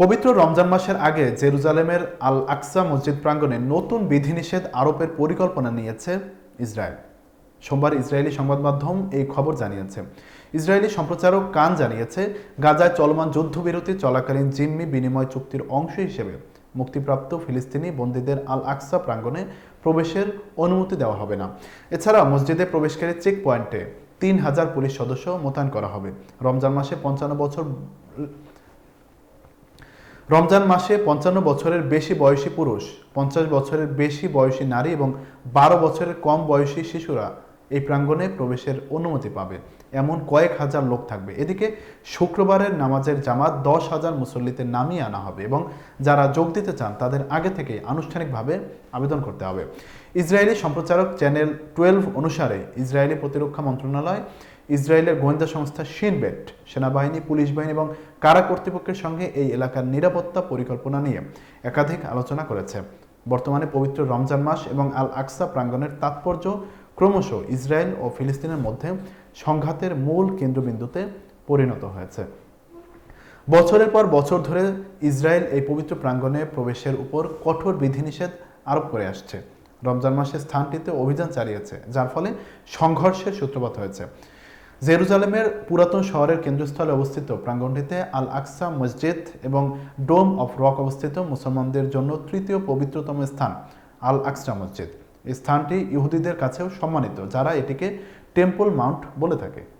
পবিত্র রমজান মাসের আগে জেরুজালেমের আল আকসা মসজিদ প্রাঙ্গণে নতুন বিধিনিষেধ আরোপের পরিকল্পনা নিয়েছে ইসরায়েল। সোমবার ইসরায়েলি সংবাদ মাধ্যম এই খবর জানিয়েছে। ইসরায়েলি সম্প্রচারক কান জানিয়েছে, গাজায় চলমান যুদ্ধবিরতি চলাকালীন জিম্মি বিনিময় চুক্তির অংশ হিসেবে মুক্তিপ্রাপ্ত ফিলিস্তিনি বন্দীদের আল আকসা প্রাঙ্গণে প্রবেশের অনুমতি দেওয়া হবে না। এছাড়া মসজিদে প্রবেশকারী চেক পয়েন্টে তিন হাজার পুলিশ সদস্য মোতায়েন করা হবে। রমজান মাসে পঞ্চান্ন বছর রমজান মাসে পঞ্চান্ন বছরের বেশি বয়সী পুরুষ, পঞ্চাশ বছরের বেশি বয়সী নারী এবং বারো বছরের কম বয়সী শিশুরা এই প্রাঙ্গণে প্রবেশের অনুমতি পাবে। এমন কয়েক হাজার লোক থাকবে। এদিকে শুক্রবারের নামাজের জামাত দশ হাজার মুসল্লিতে নামিয়ে আনা হবে এবং যারা যোগ দিতে চান তাদের আগে থেকে আনুষ্ঠানিকভাবে আবেদন করতে হবে। ইসরায়েলি সম্প্রচারক চ্যানেল টুয়েলভ অনুসারে ইসরায়েলি প্রতিরক্ষা মন্ত্রণালয়, ইসরায়েলের গোয়েন্দা সংস্থা শিনবেট সেনাবাহিনী, পুলিশ বাহিনী এবং কারা কর্তৃপক্ষের সঙ্গে এই এলাকার নিরাপত্তা পরিকল্পনা নিয়ে একাধিক আলোচনা করেছে। বর্তমানে পবিত্র রমজান মাস এবং আল আকসা প্রাঙ্গণের তাৎপর্য ক্রমশ ইসরায়েল ও ফিলিস্তিনের মধ্যে সংঘাতের মূল কেন্দ্রবিন্দুতে পরিণত হয়েছে। বছরের পর বছর ধরে ইসরায়েল এই পবিত্র প্রাঙ্গণে প্রবেশের উপর কঠোর বিধিনিষেধ আরোপ করে আসছে। রমজান মাসে স্থানটিতে অভিযান চালিয়েছে, যার ফলে সংঘর্ষের সূত্রপাত হয়েছে। জেরুজালেমের পুরাতন শহরের কেন্দ্রস্থলে অবস্থিত প্রাঙ্গণটিতে আল আকসা মসজিদ এবং ডোম অফ রক অবস্থিত মুসলমানদের জন্য তৃতীয় পবিত্রতম স্থান আল আকসা মসজিদ। স্থানটি ইহুদিদের কাছেও সম্মানিত যারা এটিকে টেম্পল মাউন্ট বলে থাকে।